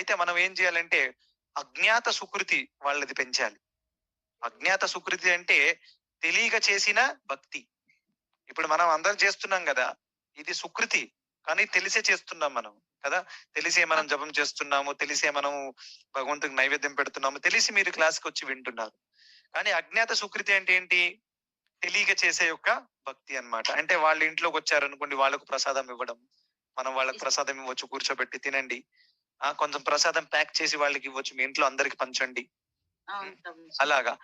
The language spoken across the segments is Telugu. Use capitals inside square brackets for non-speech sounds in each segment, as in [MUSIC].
అయితే మనం ఏం చేయాలంటే అజ్ఞాత సుకృతి వాళ్ళది పెంచాలి. అజ్ఞాత సుకృతి అంటే తెలియక చేసిన భక్తి. ఇప్పుడు మనం అందరం చేస్తున్నాం కదా ఇది సుకృతి. కానీ తెలిసే చేస్తున్నాం మనం కదా? తెలిసే మనం జపం చేస్తున్నాము తెలిసే మనం భగవంతుడికి నైవేద్యం పెడుతున్నాము తెలిసి మీరు క్లాస్కి వచ్చి వింటున్నారు. కానీ అజ్ఞాత సుకృతి అంటే ఏంటి? తెలియక చేసే యొక్క భక్తి అన్నమాట. అంటే వాళ్ళ ఇంట్లోకి వచ్చారనుకోండి వాళ్ళకు ప్రసాదం ఇవ్వడం మనం వాళ్ళకి ప్రసాదం ఇవ్వచ్చు కూర్చోబెట్టి తినండి. ఆ కొంచెం ప్రసాదం ప్యాక్ చేసి వాళ్ళకి ఇవ్వచ్చు. మీ ఇంట్లో అందరికి పంచండి. అలాగా.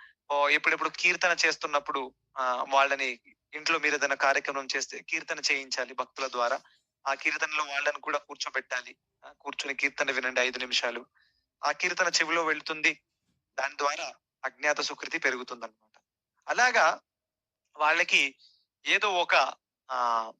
ఎప్పుడెప్పుడు కీర్తన చేస్తున్నప్పుడు ఆ వాళ్ళని ఇంట్లో మీరు ఏదైనా కార్యక్రమం చేస్తే కీర్తన చేయించాలి భక్తుల ద్వారా. ఆ కీర్తనలో వాళ్ళని కూడా కూర్చోబెట్టాలి. కూర్చొని కీర్తన వినండి ఐదు నిమిషాలు. ఆ కీర్తన చెవిలో వెళ్తుంది. దాని ద్వారా అజ్ఞాత సుకృతి పెరుగుతుంది అనమాట అలాగా వాళ్ళకి ఏదో ఒక ఆ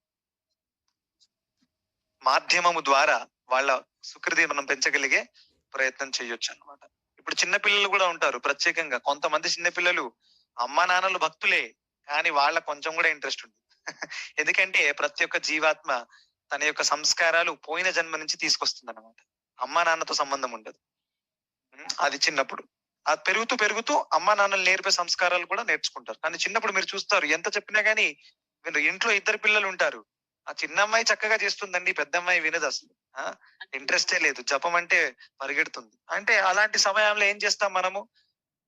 మాధ్యమము ద్వారా వాళ్ళ సుకృతి మనం పెంచగలిగే ప్రయత్నం చేయొచ్చు అన్నమాట. ఇప్పుడు చిన్న పిల్లలు కూడా ఉంటారు ప్రత్యేకంగా. కొంతమంది చిన్న పిల్లలు అమ్మా నాన్నలు భక్తులే కానీ వాళ్ళ కొంచెం కూడా ఇంట్రెస్ట్ ఉంది [LAUGHS] ఎందుకంటే ప్రతి ఒక్క జీవాత్మ తన యొక్క సంస్కారాలు పోయిన జన్మ నుంచి తీసుకొస్తుంది అనమాట అమ్మా నాన్నతో సంబంధం ఉండదు. అది చిన్నప్పుడు. అది పెరుగుతూ పెరుగుతూ అమ్మా నాన్నలు నేర్పే సంస్కారాలు కూడా నేర్చుకుంటారు. కానీ చిన్నప్పుడు మీరు చూస్తారు ఎంత చెప్పినా కానీ మీరు ఇంట్లో ఇద్దరు పిల్లలు ఉంటారు. ఆ చిన్న అమ్మాయి చక్కగా చేస్తుందండి పెద్ద అమ్మాయి వినదు అసలు. ఆ? ఇంట్రెస్టే లేదు. జపం అంటే పరిగెడుతుంది. అంటే అలాంటి సమయంలో ఏం చేస్తాం మనము?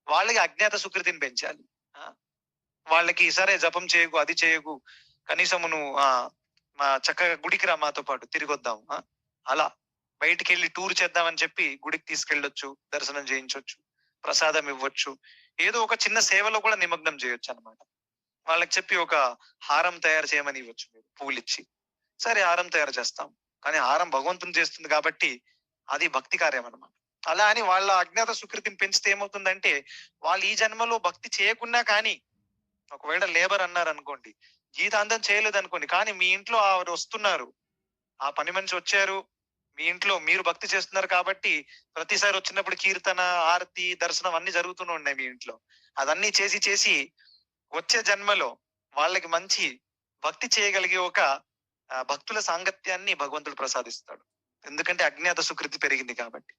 వాళ్ళకి అజ్ఞాత సుకృతిని పెంచాలి. ఆ? వాళ్ళకి సరే జపం చేయకు అది చేయకు కనీసము నువ్వు ఆ మా చక్కగా గుడికి రా మాతో పాటు తిరిగి వద్దాం. ఆ? అలా. బయటికి వెళ్ళి టూర్ చేద్దామని చెప్పి గుడికి తీసుకెళ్ళొచ్చు దర్శనం చేయించవచ్చు ప్రసాదం ఇవ్వచ్చు. ఏదో ఒక చిన్న సేవలో కూడా నిమగ్నం చేయొచ్చు అన్నమాట వాళ్ళకి చెప్పి ఒక హారం తయారు చేయమని ఇవ్వచ్చు మీరు పూలు ఇచ్చి సరే హారం తయారు చేస్తాం. కానీ హారం భగవంతుని చేస్తుంది కాబట్టి అది భక్తి కార్యం అనమాట అలా అని వాళ్ళ అజ్ఞాత సుకృతిని పెంచితే ఏమవుతుందంటే వాళ్ళు ఈ జన్మలో భక్తి చేయకున్నా కానీ ఒకవేళ లేబర్ అన్నారు అనుకోండి జీతాంతం చేయలేదు అనుకోండి కానీ మీ ఇంట్లో ఆవిడ వస్తున్నారు. ఆ పని మనిషి వచ్చారు మీ ఇంట్లో మీరు భక్తి చేస్తున్నారు కాబట్టి ప్రతిసారి వచ్చినప్పుడు కీర్తన ఆరతి దర్శనం అన్ని జరుగుతూనే ఉన్నాయి మీ ఇంట్లో. అదన్నీ చేసి చేసి వచ్చే జన్మలో వాళ్ళకి మంచి భక్తి చేయగలిగే ఒక భక్తుల సాంగత్యాన్ని భగవంతుడు ప్రసాదిస్తాడు. ఎందుకంటే అజ్ఞాత సుకృతి పెరిగింది కాబట్టి.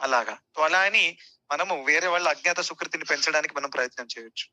అలాగా. అలా అని మనము వేరే వాళ్ళ అజ్ఞాత సుకృతిని పెంచడానికి మనం ప్రయత్నం చేయొచ్చు.